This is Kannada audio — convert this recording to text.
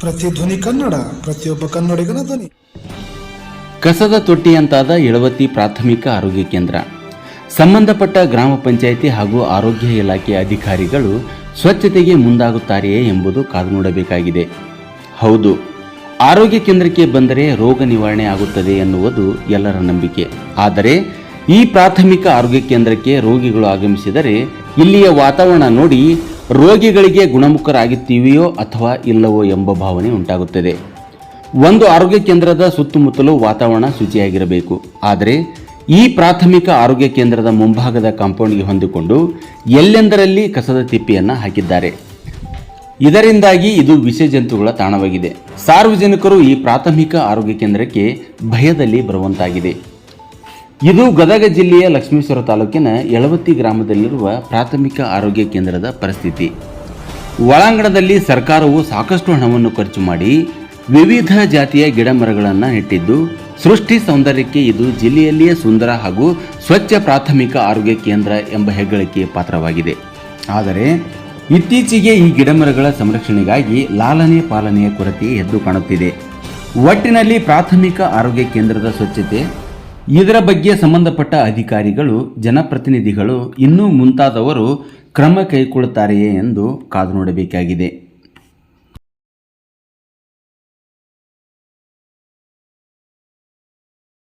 ಪ್ರತಿಧ್ವನಿ ಕನ್ನಡ, ಪ್ರತಿಯೊಬ್ಬ ಕನ್ನಡಿಗನ ಧ್ವನಿ. ಕಸದ ತೊಟ್ಟಿಯಂತಾದ ಎಳವತ್ತಿ ಪ್ರಾಥಮಿಕ ಆರೋಗ್ಯ ಕೇಂದ್ರ. ಸಂಬಂಧಪಟ್ಟ ಗ್ರಾಮ ಪಂಚಾಯಿತಿ ಹಾಗೂ ಆರೋಗ್ಯ ಇಲಾಖೆ ಅಧಿಕಾರಿಗಳು ಸ್ವಚ್ಛತೆಗೆ ಮುಂದಾಗುತ್ತಾರೆಯೇ ಎಂಬುದು ಕಾದು ನೋಡಬೇಕಾಗಿದೆ. ಹೌದು, ಆರೋಗ್ಯ ಕೇಂದ್ರಕ್ಕೆ ಬಂದರೆ ರೋಗ ನಿವಾರಣೆ ಆಗುತ್ತದೆ ಎನ್ನುವುದು ಎಲ್ಲರ ನಂಬಿಕೆ. ಆದರೆ ಈ ಪ್ರಾಥಮಿಕ ಆರೋಗ್ಯ ಕೇಂದ್ರಕ್ಕೆ ರೋಗಿಗಳು ಆಗಮಿಸಿದರೆ ಇಲ್ಲಿಯ ವಾತಾವರಣ ನೋಡಿ ರೋಗಿಗಳಿಗೆ ಗುಣಮುಖರಾಗುತ್ತೀವಿಯೋ ಅಥವಾ ಇಲ್ಲವೋ ಎಂಬ ಭಾವನೆ ಉಂಟಾಗುತ್ತದೆ. ಒಂದು ಆರೋಗ್ಯ ಕೇಂದ್ರದ ಸುತ್ತಮುತ್ತಲೂ ವಾತಾವರಣ ಶುಚಿಯಾಗಿರಬೇಕು. ಆದರೆ ಈ ಪ್ರಾಥಮಿಕ ಆರೋಗ್ಯ ಕೇಂದ್ರದ ಮುಂಭಾಗದ ಕಾಂಪೌಂಡ್ಗೆ ಹೊಂದಿಕೊಂಡು ಎಲ್ಲೆಂದರಲ್ಲಿ ಕಸದ ತಿಪ್ಪಿಯನ್ನು ಹಾಕಿದ್ದಾರೆ. ಇದರಿಂದಾಗಿ ಇದು ವಿಷ ಜಂತುಗಳ ತಾಣವಾಗಿದೆ. ಸಾರ್ವಜನಿಕರು ಈ ಪ್ರಾಥಮಿಕ ಆರೋಗ್ಯ ಕೇಂದ್ರಕ್ಕೆ ಭಯದಲ್ಲಿ ಬರುವಂತಾಗಿದೆ. ಇದು ಗದಗ ಜಿಲ್ಲೆಯ ಲಕ್ಷ್ಮೇಶ್ವರ ತಾಲೂಕಿನ ಯಳವತ್ತಿ ಗ್ರಾಮದಲ್ಲಿರುವ ಪ್ರಾಥಮಿಕ ಆರೋಗ್ಯ ಕೇಂದ್ರದ ಪರಿಸ್ಥಿತಿ. ಒಳಾಂಗಣದಲ್ಲಿ ಸರ್ಕಾರವು ಸಾಕಷ್ಟು ಹಣವನ್ನು ಖರ್ಚು ಮಾಡಿ ವಿವಿಧ ಜಾತಿಯ ಗಿಡ ಮರಗಳನ್ನು ನೆಟ್ಟಿದ್ದು, ಸೃಷ್ಟಿ ಸೌಂದರ್ಯಕ್ಕೆ ಇದು ಜಿಲ್ಲೆಯಲ್ಲಿಯೇ ಸುಂದರ ಹಾಗೂ ಸ್ವಚ್ಛ ಪ್ರಾಥಮಿಕ ಆರೋಗ್ಯ ಕೇಂದ್ರ ಎಂಬ ಹೆಗ್ಗಳಿಕೆ ಪಾತ್ರವಾಗಿದೆ. ಆದರೆ, ಇತ್ತೀಚೆಗೆ ಈ ಗಿಡಮರಗಳ ಸಂರಕ್ಷಣೆಗಾಗಿ ಲಾಲನೆ ಪಾಲನೆಯ ಕೊರತೆ ಎದ್ದು ಕಾಣುತ್ತಿದೆ. ಒಟ್ಟಿನಲ್ಲಿ ಪ್ರಾಥಮಿಕ ಆರೋಗ್ಯ ಕೇಂದ್ರದ ಸ್ವಚ್ಛತೆ ಇದರ ಬಗ್ಗೆ ಸಂಬಂಧಪಟ್ಟ ಅಧಿಕಾರಿಗಳು ಜನಪ್ರತಿನಿಧಿಗಳು ಇನ್ನೂ ಮುಂತಾದವರು ಕ್ರಮ ಕೈಗೊಳ್ಳುತ್ತಾರೆಯೇ ಎಂದು ಕಾದು ನೋಡಬೇಕಾಗಿದೆ.